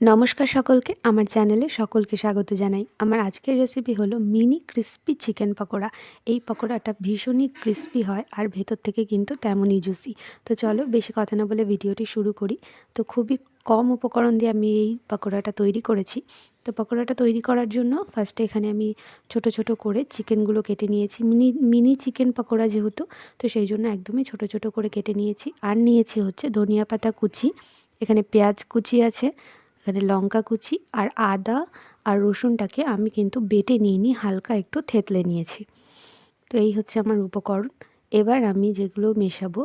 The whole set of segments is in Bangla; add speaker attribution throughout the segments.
Speaker 1: নমস্কার সকলকে, আমার চ্যানেলে সকলকে স্বাগত জানাই। আমার আজকের রেসিপি হলো মিনি ক্রিস্পি চিকেন পকোড়া। এই পকোড়াটা ভীষণই ক্রিস্পি হয় আর ভেতর থেকে কিন্তু তেমনই জুসি তো চলো বেশি কথা না বলে ভিডিওটি শুরু করি। তো খুবই কম উপকরণ দিয়ে আমি এই পকোড়াটা তৈরি করেছি। তো পকোড়াটা তৈরি করার জন্য ফার্স্টে এখানে আমি ছোট ছোট করে চিকেনগুলো কেটে নিয়েছি। মিনি মিনি চিকেন পকোড়া যেহেতু, তো সেই জন্য একদমই ছোট ছোট করে কেটে নিয়েছি। আর নিয়েছি হচ্ছে ধনিয়া পাতা কুচি। এখানে পেঁয়াজ কুচি আছে এখানে লঙ্কা কুচি আর আদা আর রসুনটাকে আমি কিন্তু বেটে নিয়ে নিই হালকা একটু থেতলে নিয়েছি। তো এই হচ্ছে আমার উপকরণ। এবার আমি যেগুলো মেশাবো,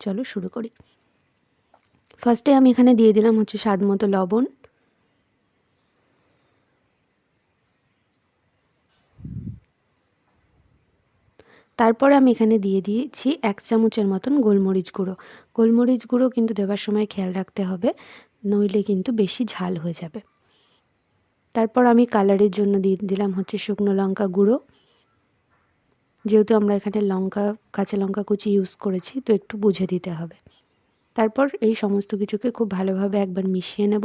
Speaker 1: চলো শুরু করি। ফার্স্টে আমি এখানে দিয়ে দিলাম হচ্ছে স্বাদ মতো লবণ। তারপরে আমি এখানে দিয়ে দিয়েছি এক চামচের মতন গোলমরিচ গুঁড়ো। গোলমরিচ গুঁড়ো কিন্তু দেওয়ার সময় খেয়াল রাখতে হবে। নইলে কিন্তু বেশি ঝাল হয়ে যাবে। তারপর আমি কালারের জন্য দিয়ে দিলাম হচ্ছে শুকনো লঙ্কা গুঁড়ো। যেহেতু আমরা এখানে লঙ্কা, কাঁচা লঙ্কা কুচি ইউজ করেছি, তো একটু বুঝে দিতে হবে। তারপর এই সমস্ত কিছুকে খুব ভালোভাবে একবার মিশিয়ে নেব।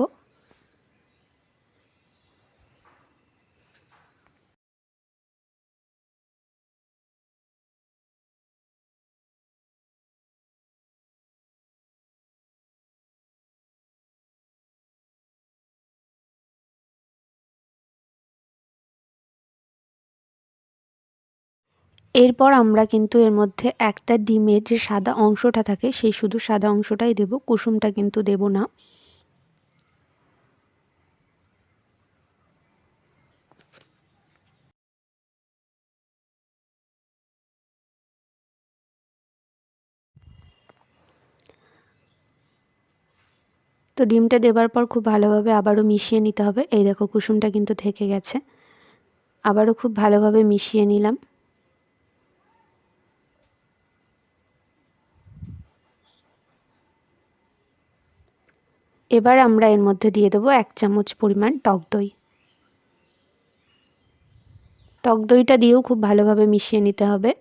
Speaker 1: এরপর আমরা কিন্তু এর মধ্যে একটা ডিমের যে সাদা অংশটা থাকে, সেই শুধু সাদা অংশটাই দেব, কুসুমটা কিন্তু দেব না। তো ডিমটা দেবার পর খুব ভালোভাবে আবারও মিশিয়ে নিতে হবে। এই দেখো কুসুমটা কিন্তু থেকে গেছে। আবারও খুব ভালোভাবে মিশিয়ে নিলাম। এবার আমরা এর মধ্যে দিয়ে দেবো এক চামচ পরিমাণ টক দই। টক দইটা দিয়েও খুব ভালোভাবে মিশিয়ে নিতে হবে।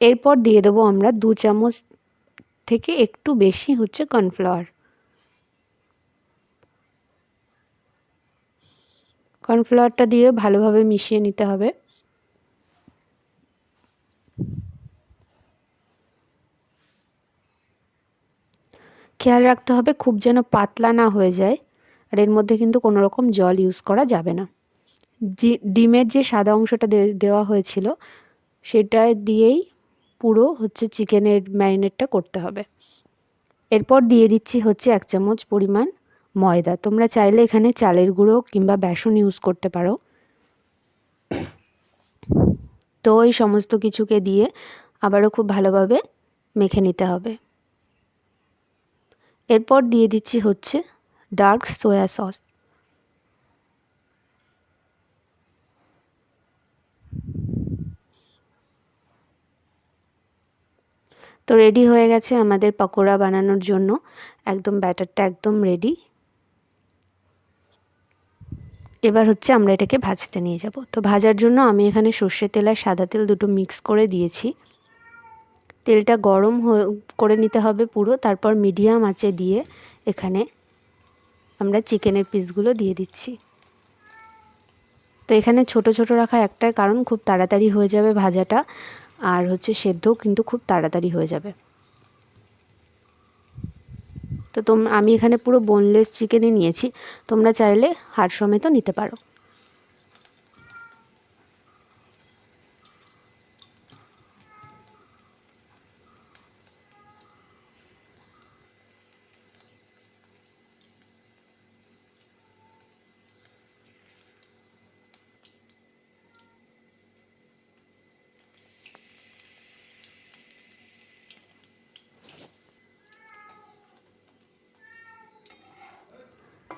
Speaker 1: এরপর দিয়ে দেবো আমরা দু চামচ থেকে একটু বেশি হচ্ছে কর্নফ্লাওয়ার। কর্নফ্লাওয়ারটা দিয়ে ভালোভাবে মিশিয়ে নিতে হবে। খেয়াল রাখতে হবে খুব যেন পাতলা না হয়ে যায় আর এর মধ্যে কিন্তু কোনো রকম জল ইউজ করা যাবে না। ডিমের যে সাদা অংশটা দেওয়া হয়েছিল সেটা দিয়েই পুরো হচ্ছে চিকেনের ম্যারিনেটটা করতে হবে। এরপর দিয়ে দিচ্ছি হচ্ছে এক চামচ পরিমাণ ময়দা। তোমরা চাইলে এখানে চালের গুঁড়ো কিংবা বেসন ইউজ করতে পারো। তো এই সমস্ত কিছুকে দিয়ে আবারও খুব ভালোভাবে মেখে নিতে হবে। এরপর দিয়ে দিচ্ছি হচ্ছে ডার্ক সোয়া সস। তো রেডি হয়ে গেছে আমাদের পকোড়া বানানোর জন্য। একদম ব্যাটারটা একদম রেডি এবার হচ্ছে আমরা এটাকে ভাজতে নিয়ে যাব। তো ভাজার জন্য আমি এখানে সর্ষে তেল আর সাদা তেল দুটো মিক্স করে দিয়েছি। তেলটা গরম করে নিতে হবে পুরো, তারপর মিডিয়াম আঁচে দিয়ে এখানে আমরা চিকেনের পিসগুলো দিয়ে দিচ্ছি। তো এখানে ছোট ছোট রাখা একটাই কারণ খুব তাড়াতাড়ি হয়ে যাবে ভাজাটা, আর হচ্ছে সেদ্ধও কিন্তু খুব তাড়াতাড়ি হয়ে যাবে। তো তোম, আমি এখানে পুরো বোনলেস চিকেনই নিয়েছি, তোমরা চাইলে হাড় সমেতও নিতে পারো।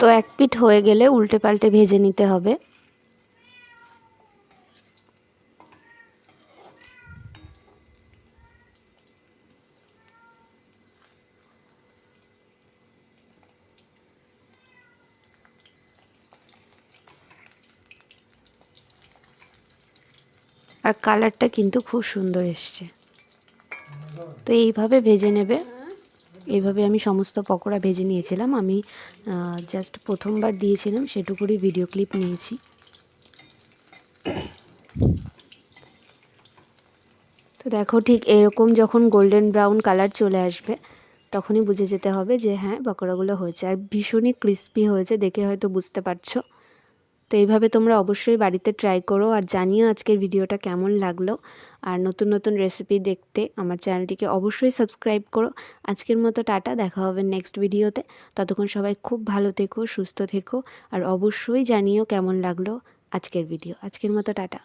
Speaker 1: তো এক পিঠ হয়ে গেলে উল্টে পাল্টে ভেজে নিতে হবে। আর কালারটা কিন্তু খুব সুন্দর এসছে। তো এইভাবে ভেজে নেবে। এইভাবে আমি সমস্ত পকোড়া ভেজে নিয়েছিলাম। আমি জাস্ট প্রথমবার দিয়েছিলাম, সেটুকুরই ভিডিও ক্লিপ নিয়েছি। তো দেখো ঠিক এরকম যখন গোল্ডেন ব্রাউন কালার চলে আসবে, তখনই বুঝে যেতে হবে যে হ্যাঁ পকোড়াগুলো হয়েছে। আর ভীষণই ক্রিস্পি হয়েছে, দেখে হয়তো বুঝতে পারছ। তো এইভাবে তোমরা অবশ্যই বাড়িতে ট্রাই করো আর জানিও আজকের ভিডিওটা কেমন লাগল। আর নতুন নতুন রেসিপি দেখতে আমার চ্যানেলটিকে অবশ্যই সাবস্ক্রাইব করো। আজকের মতো টাটা, দেখা হবে নেক্সট ভিডিওতে। ততক্ষণ সবাই খুব ভালো থেকো, সুস্থ থেকো, আর অবশ্যই জানিও কেমন লাগল আজকের ভিডিও আজকের মতো টাটা।